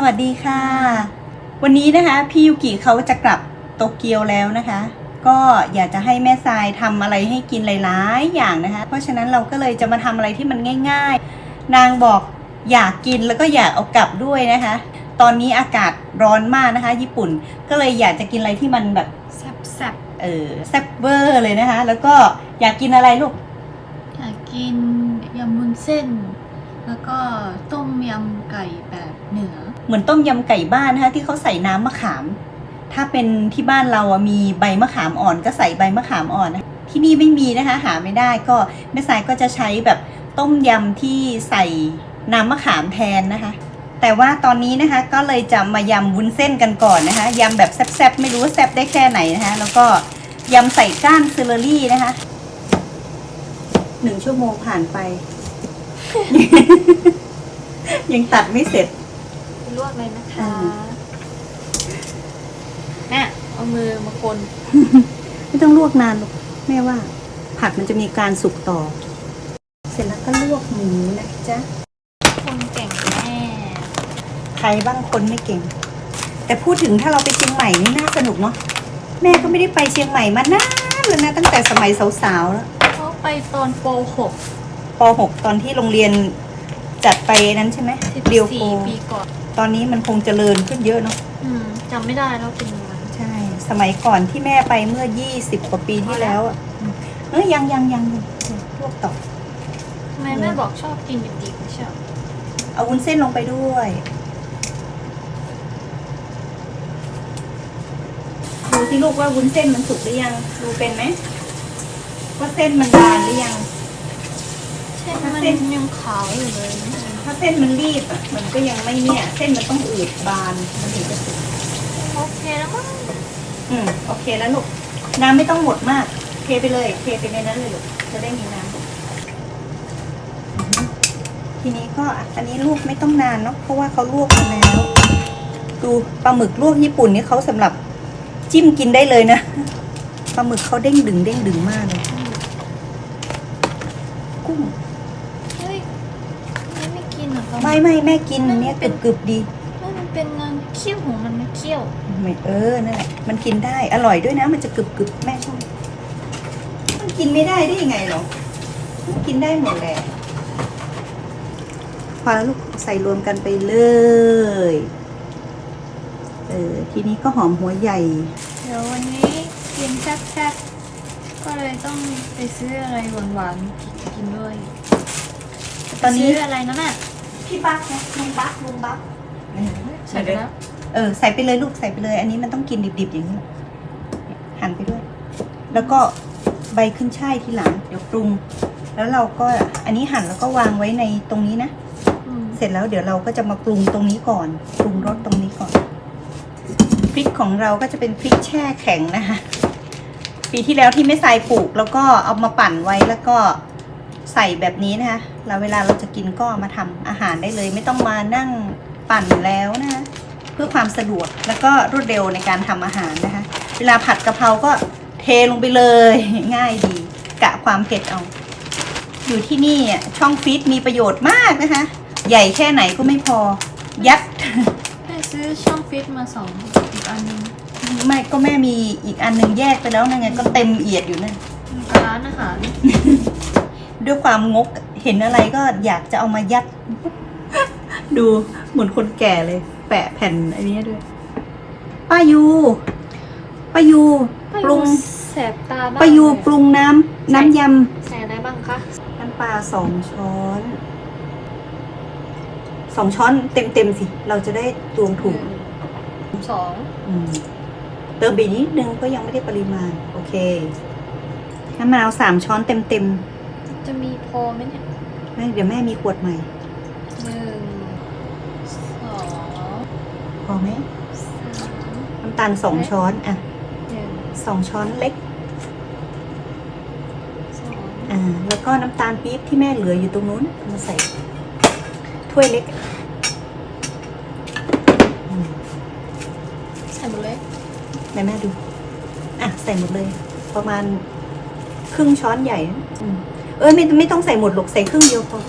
สวัสดีค่ะ วันนี้นะคะ พี่ยูกิเขาจะกลับโตเกียวแล้วนะคะ ก็อยากจะให้แม่ทรายทำอะไรให้กินหลายๆอย่างนะคะ เพราะฉะนั้นเราก็เลยจะมาทำอะไรที่มันง่าย ๆ นางบอกอยากกินแล้วก็อยากเอากลับด้วยนะคะ ตอนนี้อากาศร้อนมากนะคะ ญี่ปุ่นก็เลยอยากจะกินอะไรที่มันแบบแซ่บแซ่บเออแซ่บเวอร์เลยนะคะ แล้วก็อยากกินอะไรลูกอยากกินยำมุนเส้น แล้วก็ต้ม ยำไก่แบบเหนือ เหมือนต้มยำไก่บ้านนะคะที่เขาใส่น้ำมะขาม ถ้าเป็นที่บ้านเราอะมีใบมะขามอ่อนก็ใส่ใบมะขามอ่อนนะที่นี่ไม่มีนะคะ หาไม่ได้ก็แม่สายก็จะใช้แบบต้มยำที่ใส่น้ำมะขามแทนนะคะ แต่ว่าตอนนี้นะคะก็เลยจะมายำวุ้นเส้นกันก่อนนะคะยำแบบแซ่บๆไม่รู้ว่าแซ่บได้แค่ไหนนะคะ แล้วก็ยำใส่ก้านซิลเลอรี่นะคะหนึ่งชั่วโมงผ่านไป ยังตัดไม่เสร็จ ลวกเลยนะคะอืมแม่เอามือมาคน ไม่ต้องลวกนานหรอกแม่ว่า ผักมันจะมีการสุกต่อ เสร็จแล้วก็ลวกหมูนะจ๊ะ คนเก่งแม่ใครบ้างคนไม่เก่ง แต่พูดถึงถ้าเราไปเชียงใหม่นี่น่าสนุกเนาะแม่ก็ไม่ได้ไปเชียงใหม่มานานแล้วนะตั้งแต่สมัยสาวๆแล้ว เขาไปตอนโปรหกป .6 ตอนที่โรงเรียน จัดไปนั้นใช่ไหมสิบเดียวโกสี่ปีก่อนตอนนี้มันคงเจริญขึ้นเยอะเนาะอืมจำไม่ได้แล้วเป็นยังไงใช่ สมัยก่อนที่แม่ไปเมื่อ20กว่าปีที่แล้วอะเอ้ยยังยังยังยังลวกต่อ ทำไมแม่บอกชอบกินดิบๆไม่ใช่เหรอเอาวุ้นเส้นลงไปด้วยดูที่ลูกว่าวุ้นเส้นมันสุกหรือยัง ดูเป็นไหมว่าเส้นมันบานหรือยัง ใช่มันยังขาวอยู่เลยนะถ้าเส้นมันรีบอะ มันก็ยังไม่เนี่ย เส้นมันต้องอืดบาน มันถึงจะสุกโอเคแล้วมั้งอืมโอเคแล้วลูก น้ำไม่ต้องหมดมาก เทไปเลย เทไปในนั้นเลยลูก จะได้มีน้ำอืมทีนี้ก็อะอันนี้ลวกไม่ต้องนานเนาะ เพราะว่าเขาลวกมาแล้ว ดูปลาหมึกลวกญี่ปุ่นนี่เขาสำหรับจิ้มกินได้เลยนะ ปลาหมึกเขาเด้งดึงเด้งดึงมากเลยกุ้ง เฮ้ยแม่ไม่กินเหรอคะ ไม่ไม่แม่กินอันเนี้ยกรึบกรึบๆดีแม่มันเป็นงานเคี่ยวของมันไม่เคี่ยวไม่เออนั่นแหละมันกินได้อร่อยด้วยนะ มันจะกรึบกรึบแม่ชอบมันกินไม่ได้ได้ยังไงหรอมันกินได้หมดแหละพอแล้วลูกใส่รวมกันไปเลยเออทีนี้ก็หอมหัวใหญ่ เดี๋ยววันนี้กินแซ่บๆก็เลยต้องไปซื้ออะไรหวานๆกินด้วยตอนนี้ ซื้ออะไรนะแม่ พี่บักนะลุงบักลุงบักใส่ไปแล้วเออใส่ไปเลยลูกใส่ไปเลย อันนี้มันต้องกินดิบๆอย่างนี้หั่นไปด้วย แล้วก็ใบขึ้นช่ายทีหลังเดี๋ยวปรุง แล้วเราก็อันนี้หั่นแล้วก็วางไว้ในตรงนี้นะอืมเสร็จแล้วเดี๋ยวเราก็จะมาปรุงตรงนี้ก่อนปรุงรสตรงนี้ก่อนพริกของเราก็จะเป็นพริกแช่แข็งนะคะ ปีที่แล้วที่ไม่ใส่ปลูกแล้วก็เอามาปั่นไว้แล้วก็ ใส่แบบนี้นะคะแล้วเวลาเราจะกินก็เอามาทำอาหารได้เลย ไม่ต้องมานั่งปั่นแล้วนะคะเพื่อความสะดวกแล้วก็รวดเร็วในการทำอาหารนะคะ เวลาผัดกะเพราก็เทลงไปเลยง่ายดี กะความเผ็ดเอา อยู่ที่นี่อะช่องฟีดมีประโยชน์มากนะคะ ใหญ่แค่ไหนก็ไม่พอ ยัดแม่ซื้อช่องฟิตมาสองอีกอันหนึงไม่ก็แม่มีอีกอันหนึ่งแยกไปแล้วนะไงก็เต็มเอียดอยู่นั่นร้านอาหาร ด้วยความงกเห็นอะไรก็อยากจะเอามายัด ดูเหมือนคนแก่เลย แปะแผ่นอันนี้ด้วยป้ายูป้ายูปรุงแสบตาบ้างป้ายูเลยปรุงน้ำน้ำยใส่อะไรบ้างคะำน้ำปลาสองช้อนสองช้อนเต็มเต็มๆสิ เราจะได้ตวงถูกหนึ่งสองอืมเติมไปนิดนึงก็ยังไม่ได้ปริมาณ โอเคน้ำมะนาวสามช้อนเต็มเต็ม จะมีพอไหมเนี่ยๆไม่เดี๋ยวแม่มีขวดใหม่หนึ่งสองพอไหมสามน้ำตาลสองช้อนอะหนึ่งสองช้อนเล็กสองอ่าแล้วก็น้ำตาลปี๊บที่แม่เหลืออยู่ตรงนู้นเอามาใส่ถ้วยเล็กอืมใส่หมดเลยไหนแม่ดู อะ ใส่หมดเลย ประมาณครึ่งช้อนใหญ่นะอืม เออไม่ไม่ต้องใส่หมดหรอกใส่ครึ่งเดียวพอ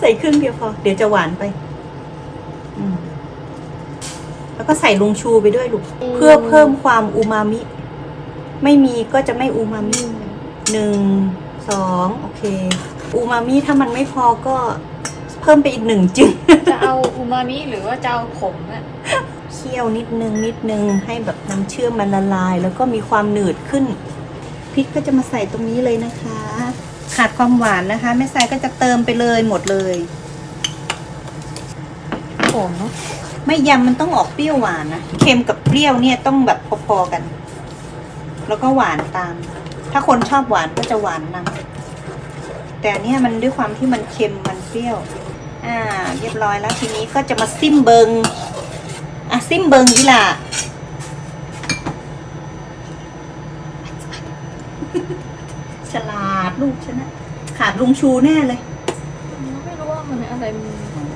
ใส่ครึ่งเดียวพอ เดี๋ยวจะหวานไปอืมแล้วก็ใส่ลุงชูไปด้วยลูก เพื่อเพิ่มความอูมามิ ไม่มีก็จะไม่อูมามิหนึ่งสองโอเค อูมามิถ้ามันไม่พอก็เพิ่มไปอีกหนึ่งจึง จะเอาอูมามิหรือว่าจะเอาขมอะเคี่ยวนิดนึงนิดนึงให้แบบน้ำเชื่อมมันละลาย แล้วก็มีความหนืดขึ้น พริกก็จะมาใส่ตรงนี้เลยนะคะ ขาดความหวานนะคะแม่ทรายก็จะเติมไปเลยหมดเลยขมเนาะไม่ยำมันต้องออกเปรี้ยวหวานนะเค็มกับเปรี้ยวเนี่ยต้องแบบพอๆกัน แล้วก็หวานตาม ถ้าคนชอบหวานก็จะหวานนำแต่อันเนี่ยมันด้วยความที่มันเค็มมันเปรี้ยวอ่า เรียบร้อยแล้วทีนี้ก็จะมาซิมเบิงอะซิมเบิงดีละ ฉลาดลูกฉันนะขาดลุงชูแน่เลยไม่รู้ว่ามันอะไรมัน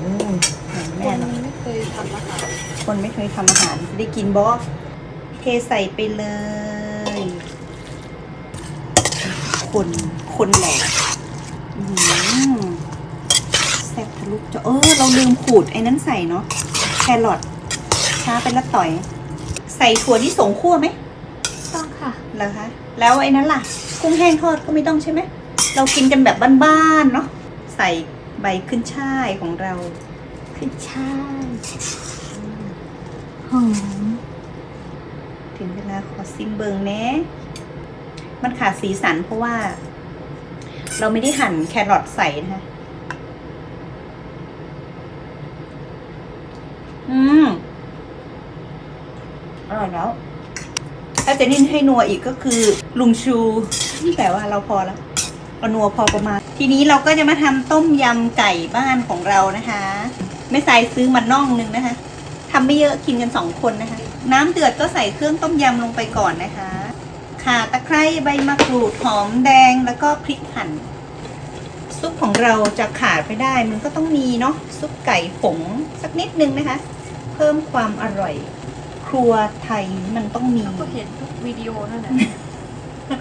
โอ้เหมือนคแม่นเนอะไม่เคยทำอาหารคนไม่เคยทำอาหารจะได้กินบอเทใส่ไปเลย คนคนแหลกอื้อหือแซ่บทะลุจอเออ เราลืมขูดไอ้นั้นใส่เนาะแครอทช้าไปละต่อย ใส่ถั่วที่สงคั่วไหมต้องค่ะเหรอคะ แล้วไอ้นั้นล่ะ กุ้งแห้งทอดก็ไม่ต้องใช่ไหม เรากินกันแบบบ้านๆเนาะ ใส่ใบขึ้นช่ายของเรา ขึ้นช่ายหอมถึงเวลาขอซิมเบิงแนะมันขาดสีสันเพราะว่า เราไม่ได้หั่นแครอทใส่นะคะ อืมอร่อยแล้ว ถ้าจนินให้นัวอีกก็คือลุงชูแต่ว่าเราพอแล้วเอานัวพอประมาณ ทีนี้เราก็จะมาทำต้มยำไก่บ้านของเรานะคะไม่ใส่ซื้อมาน่องนึงนะคะทำไม่เยอะกินกันสองคนนะคะ น้ำเดือดก็ใส่เครื่องต้มยำลงไปก่อนนะคะข่าตะไคร้ใบมะกรูดหอมแดงแล้วก็พริกหั่นซุปของเราจะขาดไม่ได้ มันก็ต้องมีเนาะซุปไก่ผงสักนิดนึงนะคะ เพิ่มความอร่อย ครัวไทยมันต้องมี ก็เห็นทุกวิดีโอนั่นแหละ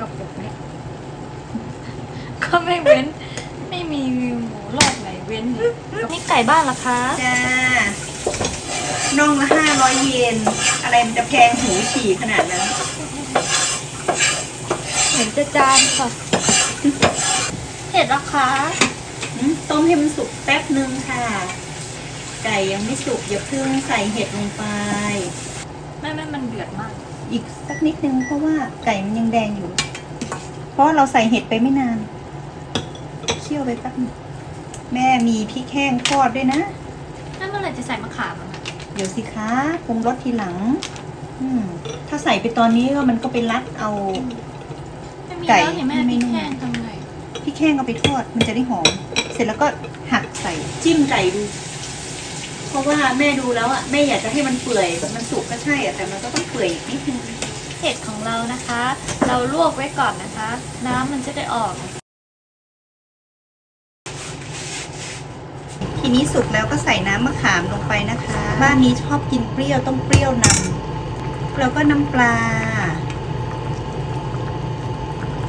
กับปุกเนี่ยก็ไม่เว้น ไม่มีหมูรอดไหนเว้นเลยนี่ไก่บ้านเหรอคะ จ้าน่องละห้าร้อยเยน อะไรมันจะแพงหูฉี่ขนาดนั้น เห็นจะจานค่ะเผ็ดเหรอคะอืมต้มให้มันสุกแป๊บนึงค่ะ ไก่ยังไม่สุกอย่าเพิ่งใส่เห็ดลงไปไม่ไม่มันเดือดมาก อีกสักนิดนึงเพราะว่าไก่มันยังแดงอยู่ เพราะเราใส่เห็ดไปไม่นาน เคี่ยวไปแป๊บนึงแม่มีพริกแห้งทอดด้วยนะนั่นเมื่อไหร่จะใส่มะขามอะเดี๋ยวสิคะปรุงรสทีหลัง อืม ถ้าใส่ไปตอนนี้ก็มันก็ไปรัดเอา ไม่มีไก่แล้วเนี่ยแม่ไม่พริกนุ่ม แห้งทำไง พริกแห้งเอาไปทอด มันจะได้หอม เสร็จแล้วก็หักใส่จิ้มไก่ดู เพราะว่าแม่ดูแล้วอะแม่อยากจะให้มันเปื่อยแบบมันสุกก็ใช่อะแต่มันก็ต้องเปื่อยอีกนิดนึงเห็ดของเรานะคะ เราลวกไว้ก่อนนะคะ น้ำมันจะได้ออก ทีนี้สุกแล้วก็ใส่น้ำมะขามลงไปนะคะ บ้านนี้ชอบกินเปรี้ยวต้องเปรี้ยวนำแล้วก็น้ำปลา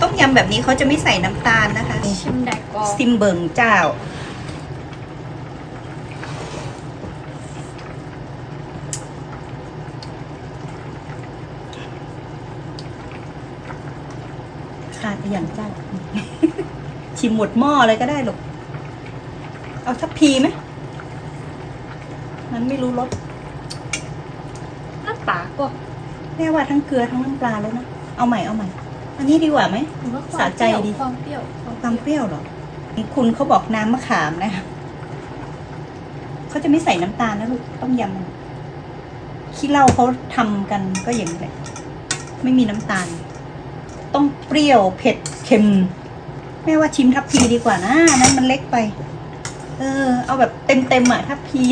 ต้มยำแบบนี้เขาจะไม่ใส่น้ำตาลนะคะ ชิมแดกกอซิมเบิงเจ้า ขาดไปอย่างเจ้าชิมหมดหม้อเลยก็ได้หรอก เอาทัพพีไหมมันไม่รู้รสน้ำปลาก็แม่ว่าทั้งเกลือทั้งน้ำปลาแล้วนะ เอาใหม่เอาใหม่ อันนี้ดีกว่าไหมหรือว่าความสะใจดีความเปรี้ยวความเปรี้ยวเหรอนี่คุณเขาบอกน้ำมะขามนะคะเขาจะไม่ใส่น้ำตาลนะลูกต้มยำมันขี้เหล้าเขาทำกันก็อย่างนี้แหละ ไม่มีน้ำตาล ต้องเปรี้ยวเผ็ดเค็ม แม่ว่าชิมทัพพีดีกว่านะอันนั้นมันเล็กไป เออ เอาแบบเต็มเต็มๆอะทัพพี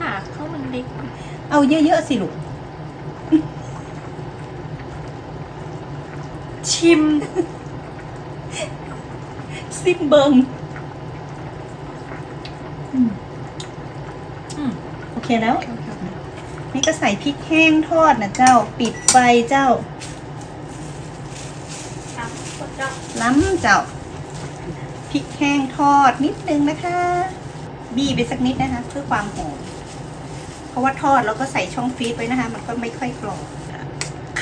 หากเขามันเล็ก เอาเยอะๆสิลูกชิม ซิมเบิงอืมอืมโอเคแล้ว นี่ก็ใส่พริกแห้งทอดนะเจ้า ปิดไฟเจ้าครับก็จะ ล้ำเจ้าพริกแห้งทอดนิดนึงนะคะ บี้ไปสักนิดนะคะ เพื่อความหอมเพราะว่าทอดแล้วก็ใส่ช่องฟรีซไว้นะคะ มันก็ไม่ค่อยกรอบ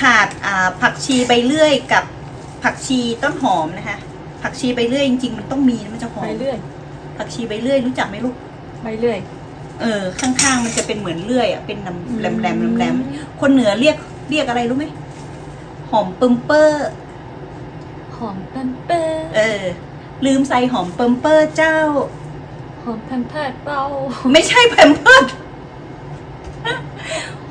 ขาดอ่าผักชีใบเลื่อยกับผักชีต้นหอมนะคะ ผักชีใบเลื่อยจริงๆมันต้องมีนะมันจะหอใบมเลื่อย ผักชีใบเลื่อยรู้จักไหมลูกใบเลื่อยเออข้างๆมันจะเป็นเหมือนเลื่อยอะเป็นน้ำแหลมแหลมอืมแหลมๆคนเหนือเรียกเรียกอะไรรู้ไหมหอมปึมเปอร์ห อมเปิ้ลเปิ้ลเออ ลืมใส่หอมปึมเปอร์เจ้า หอมแพมเพิร์ดเบาไม่ใช่แพมเพิร์ด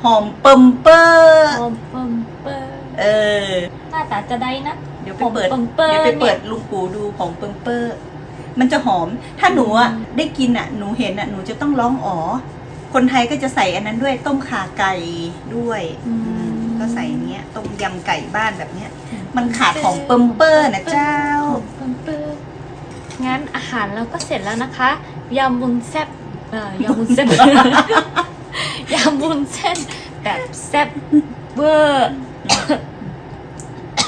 หอมปึมเปอร์หอมเปิ้ลเปิ้ลเออ หน้าตาจะได้นะเดี๋ยวไปเปิดหอมปึมเปอร์เดี๋ยวไปเปิดเนี่ยลุงปู่ดูหอมปึมเปอร์มันจะหอม ถ้าหนูอะอืมได้กินอะ หนูเห็นอะ หนูจะต้องร้องอ๋อ คนไทยก็จะใส่อันนั้นด้วยต้มข่าไก่ด้วย อืม ก็ใส่เนี้ยต้มยำไก่บ้านแบบเนี้ย มันขาดของเปิมเปอร์นะเจ้าหอมเปิ้ลเปิ้ลงั้นอาหารเราก็เสร็จแล้วนะคะ ยำบุญแซ่บเอ่อยำบุญเส้น ยำบุญเส้นแบบแซ่บเวอร์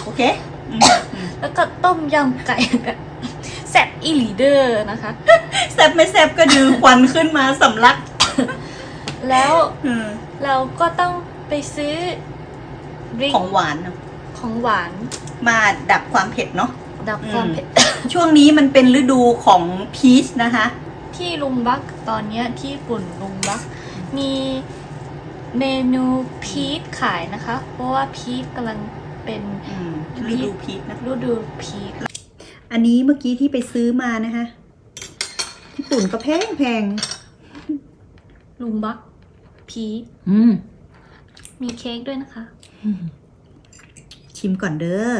โอเคอืมอืมแล้วก็ต้มยำไก่แบบแซ่บอีหลีเดอร์นะคะ แซบไม่แซบก็ดือควันขึ้นมาสำลักแล้วอืมเราก็ต้องไปซื้อดริงของหวานเนอะ ของหวานมาดับความเผ็ดเนาะดับความอืมเผ็ด ช่วงนี้มันเป็นฤดูของพีชนะคะ ที่ลุงบักตอนเนี้ยที่ญี่ปุ่นลุงบัก มีเมนูพีชขายนะคะ เพราะว่าพีชกำลังเป็นอืมฤดูพีชนะฤดูพีชอันนี้เมื่อกี้ที่ไปซื้อมานะคะญี่ปุ่นก็แพงแพงลุงบักพีชอืมมีเค้กด้วยนะคะ ชิมก่อนเด้อ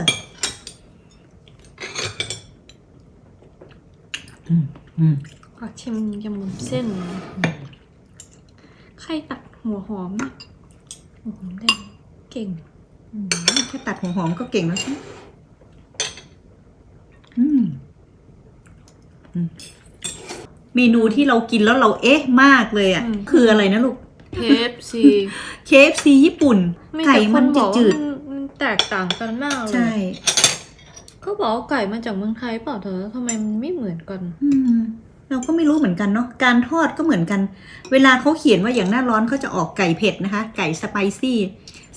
อืมอืมขอชิมยำมุนเส้นใครตัดหัวหอมนะหัวหอมแดงเก่งอืมแค่ตัดหัวหอมก็เก่งแล้วใช่ไหมอืมอืมเมนูที่เรากินแล้วเราเอ๊ะมากเลยอะ อืม คืออะไรนะลูก KFC KFC ญี่ปุ่น ไก่มันจะจืดมัน แตกต่างกันมากเลยใช่เขาบอกว่าไก่มาจากเมืองไทยเปล่าเธอทำไมมันไม่เหมือนกัน อืม เราก็ไม่รู้เหมือนกันเนาะการทอดก็เหมือนกัน เวลาเขาเขียนว่าอย่างหน้าร้อนเขาจะออกไก่เผ็ดนะคะ ไก่สไปซี่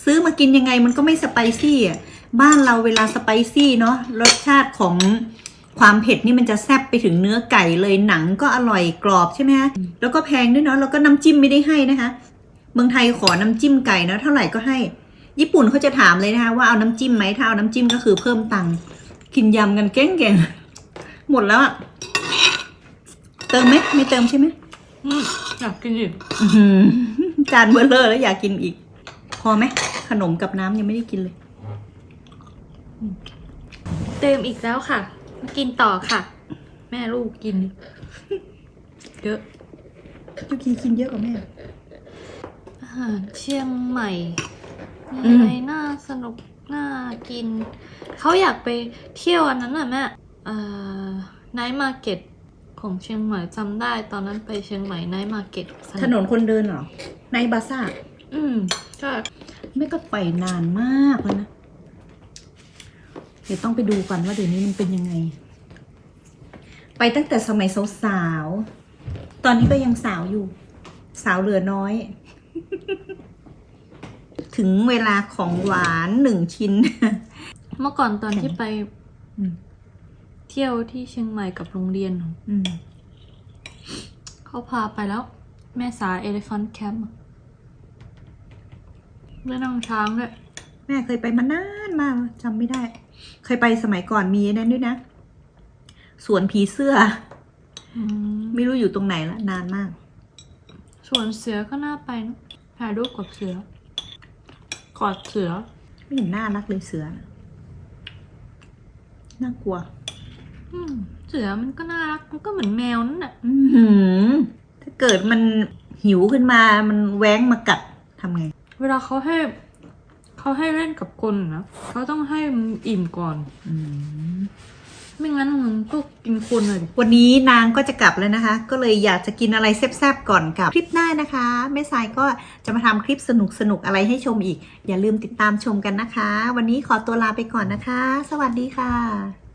ซื้อมากินยังไงมันก็ไม่สไปซี่อะบ้านเราเวลาสไปซี่เนาะรสชาติของความเผ็ดนี่มันจะแซ่บไปถึงเนื้อไก่เลยหนังก็อร่อยกรอบใช่ไหมคะแล้วก็แพงด้วยเนาะแล้วก็น้ำจิ้มไม่ได้ให้นะคะ เมืองไทยขอน้ำจิ้มไก่นะเท่าไหร่ก็ให้ ญี่ปุ่นเขาจะถามเลยนะคะว่าเอาน้ำจิ้มไหมถ้าเอาน้ำจิ้มก็คือเพิ่มตังค์กินยำกันเก่งๆหมดแล้วอะเติมไหมไม่เติมใช่ไหมอืมอยากกินอีกอื้อหือจานเบอร์เลอร์แล้วอยากกินอีก พอไหมขนมกับน้ำยังไม่ได้กินเลย เติมอีกแล้วค่ะ มากินต่อค่ะ แม่ลูกกินเยอะเมื่อกี้กินเยอะกว่าแม่อาหารเชียงใหม่ มีอืมอะไรน่าสนุกน่ากิน เขาอยากไปเที่ยวอันนั้นน่ะแม่เอ่อไนท์มาร์เก็ตของเชียงใหม่จำได้ ตอนนั้นไปเชียงใหม่ไนท์มาร์เก็ตถนนคนเดินเหรอ ในบาซ่าอืมใช่แม่ก็ไปนานมากแล้วนะ เดี๋ยวต้องไปดูก่อนว่าเดี๋ยวนี้มันเป็นยังไง ไปตั้งแต่สมัยสาวๆ ตอนนี้ก็ยังสาวอยู่ สาวเหลือน้อย ถึงเวลาของหวานหนึ่งชิ้น เมื่อก่อนตอนที่ไปอืม เที่ยวที่เชียงใหม่กับโรงเรียน อืมเขาพาไปแล้ว แม่สายเอลิฟันแคมป์ได้นั่งช้างด้วย แม่เคยไปมานานมากจำไม่ได้ เคยไปสมัยก่อนมีอันนั้นด้วยนะสวนผีเสื้อ อืมไม่รู้อยู่ตรงไหนละนานมาก ส่วนเสือก็น่าไปนะถ่ายรูปกับเสือ กอดเสือ ไม่เห็นน่ารักเลยเสือน่ะน่ากลัว อืมเสือมันก็น่ารักมันก็เหมือนแมวนั่นแหละอือหือถ้าเกิดมันหิวขึ้นมา มันแว้งมากัดทำไง เวลาเขาให้เขาให้เล่นกับคนนะเขาต้องให้มันอิ่มก่อน อืม ไม่งั้นมึงก็กินคนเลยดิวันนี้นางก็จะกลับแล้วนะคะ ก็เลยอยากจะกินอะไรแซ่บๆก่อนกลับ คลิปหน้านะคะแม่สายก็จะมาทำคลิปสนุกๆอะไรให้ชมอีก อย่าลืมติดตามชมกันนะคะ วันนี้ขอตัวลาไปก่อนนะคะ สวัสดีค่ะ